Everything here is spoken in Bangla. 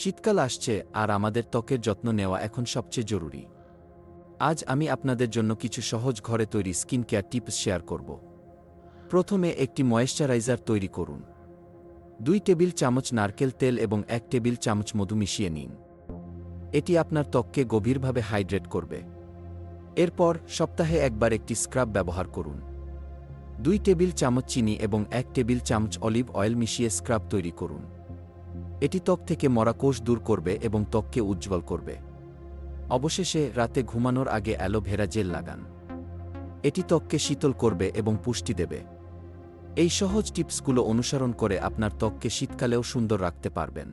শীতকাল আসছে আর আমাদের ত্বকের যত্ন নেওয়া এখন সবচেয়ে জরুরি। আজ আমি আপনাদের জন্য কিছু সহজ ঘরে তৈরি স্কিন কেয়ার টিপস শেয়ার করব। প্রথমে একটি ময়েশ্চারাইজার তৈরি করুন। দুই টেবিল চামচ নারকেল তেল এবং এক টেবিল চামচ মধু মিশিয়ে নিন। এটি আপনার ত্বককে গভীরভাবে হাইড্রেট করবে। এরপর সপ্তাহে একবার একটি স্ক্রাব ব্যবহার করুন। দুই টেবিল চামচ চিনি এবং এক টেবিল চামচ অলিভ অয়েল মিশিয়ে স্ক্রাব তৈরি করুন। এটি ত্বক থেকে মরা কোষ দূর করবে এবং ত্বককে উজ্জ্বল করবে। অবশেষে রাতে ঘুমানোর আগে অ্যালোভেরা জেল লাগান। এটি ত্বককে শীতল করবে এবং পুষ্টি দেবে। এই সহজ টিপসগুলো অনুসরণ করে আপনার ত্বককে শীতকালেও সুন্দর রাখতে পারবেন।